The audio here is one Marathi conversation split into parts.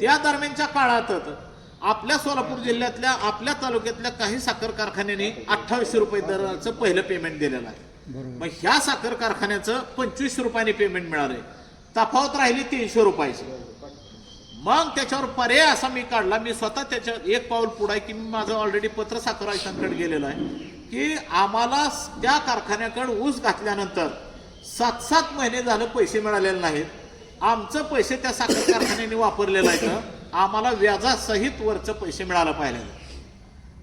त्या दरम्यानच्या काळातच आपल्या सोलापूर जिल्ह्यातल्या आपल्या तालुक्यातल्या काही साखर कारखान्यांनी अठ्ठावीसशे रुपये दराचं पहिलं पेमेंट दिलेलं आहे. मग ह्या साखर कारखान्याचं पंचवीस रुपयाने पेमेंट मिळालंय तफावत राहिली तीनशे रुपयाची. मग त्याच्यावर पर्याय असा मी काढला मी स्वतः त्याच्या एक पाऊल पुढे की मी माझं ऑलरेडी पत्र साखर आयुक्तांकडे गेलेलं आहे की आम्हाला त्या कारखान्याकडे ऊस घातल्यानंतर सात सात महिने झालं पैसे मिळालेले नाहीत. आमचं पैसे त्या साखर कारखान्याने वापरलेलं आहे तर आम्हाला व्याजासहित वरचं पैसे मिळालं पाहिजे.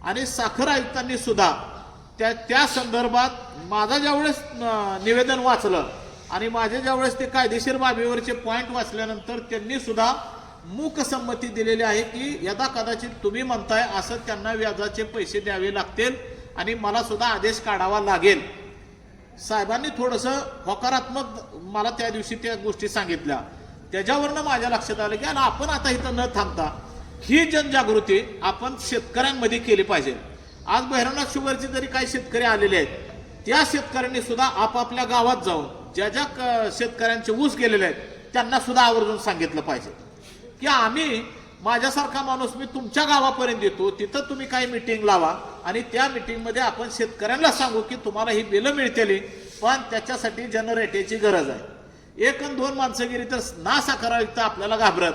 आणि साखर आयुक्तांनी सुद्धा त्या त्या संदर्भात माझा ज्यावेळेस निवेदन वाचलं आणि माझे ज्यावेळेस ते कायदेशीर बाबीवरचे पॉईंट वाचल्यानंतर त्यांनी सुद्धा मूक संमती दिलेली आहे की यदा कदाचित तुम्ही म्हणताय असं त्यांना व्याजाचे पैसे द्यावे लागतील आणि मला सुद्धा आदेश काढावा लागेल. साहेबांनी थोडंसं होकारात्मक मला त्या दिवशी त्या गोष्टी सांगितल्या. त्याच्यावरनं माझ्या लक्षात आलं की आणि आपण आता इथं न थांबता ही जनजागृती आपण शेतकऱ्यांमध्ये केली पाहिजे. आज बहिरनाथ शुगरचे जरी काही शेतकरी आलेले आहेत त्या शेतकऱ्यांनी सुद्धा आपापल्या गावात जाऊन ज्या ज्या क- शेतकऱ्यांचे ऊस गेलेले आहेत त्यांना सुद्धा आवर्जून सांगितलं पाहिजे. की आम्ही माझ्यासारखा माणूस मी तुमच्या गावापर्यंत येतो तिथं तुम्ही काही मिटिंग लावा आणि त्या मिटिंगमध्ये आपण शेतकऱ्यांना सांगू की तुम्हाला ही बिलं मिळतील पण त्याच्यासाठी जनरेटरची गरज आहे. एक आणि दोन माणसं गेली तर ना तर आपल्याला घाबरत.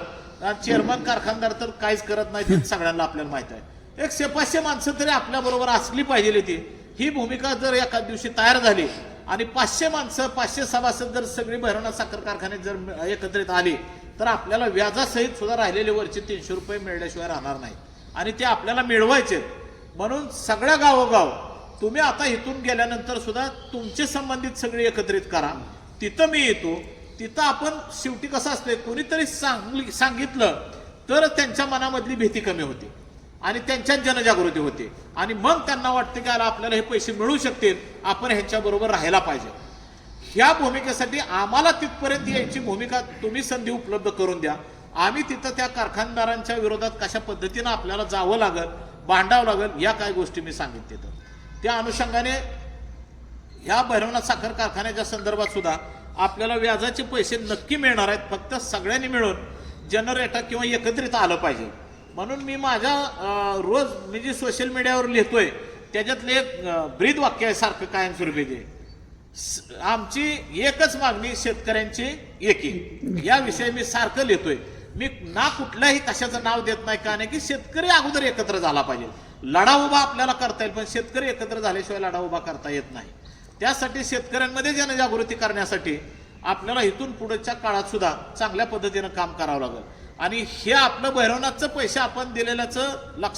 चेअरमन कारखानदार तर काहीच करत नाही ते सगळ्यांना आपल्याला माहीत आहे. एक शेपाचशे माणसं तरी आपल्या बरोबर असली पाहिजे ती. ही भूमिका जर एका दिवशी तयार झाली आणि पाचशे माणसं पाचशे सभासद जर सगळी भरणा साखर कारखान्यात जर एकत्रित आली तर आपल्याला व्याजासहित सुद्धा राहिलेले वरचे तीनशे रुपये मिळल्याशिवाय राहणार नाही. आणि ते आपल्याला मिळवायचे. म्हणून सगळ्या गावोगाव तुम्ही आता इथून गेल्यानंतर सुद्धा तुमचे संबंधित सगळे एकत्रित करा. तिथं मी येतो तिथं आपण शेवटी कसं असतंय कोणीतरी सांगली सांगितलं तर त्यांच्या मनामधली भीती कमी होते आणि त्यांच्यात जनजागृती होते. आणि मग त्यांना वाटतं की अरे आपल्याला हे पैसे मिळू शकतील आपण ह्यांच्याबरोबर राहायला पाहिजे. ह्या भूमिकेसाठी आम्हाला तिथपर्यंत यायची भूमिका तुम्ही संधी उपलब्ध करून द्या. आम्ही तिथं त्या कारखानदारांच्या विरोधात कशा पद्धतीनं आपल्याला जावं लागल भांडावं लागल या काय गोष्टी मी सांगितले तिथं त्या अनुषंगाने ह्या भैरवनाथ साखर कारखान्याच्या संदर्भात सुद्धा आपल्याला व्याजाचे पैसे नक्की मिळणार आहेत फक्त सगळ्यांनी मिळून जनरेटर किंवा एकत्रित आलं पाहिजे. म्हणून मी माझ्या रोज मी जे सोशल मीडियावर लिहितोय त्याच्यातले एक ब्रीद वाक्य आहे सारखं कायमस्वरूपी ते स- आमची एकच मागणी शेतकऱ्यांची एकी याविषयी मी सारखं लिहितोय. मी ना कुठल्याही कशाचं नाव देत नाही का नाही की शेतकरी अगोदर एकत्र झाला पाहिजे. लढा उभा आपल्याला करता येईल पण शेतकरी एकत्र झाल्याशिवाय लढा उभा करता येत नाही. त्यासाठी शेतकऱ्यांमध्ये जनजागृती करण्यासाठी आपल्याला इथून पुढच्या काळात सुद्धा चांगल्या पद्धतीनं काम करावं लागेल. आणि हे आपलं भैरवनाथचं पैसे आपण दिलेल्याचं लक्षात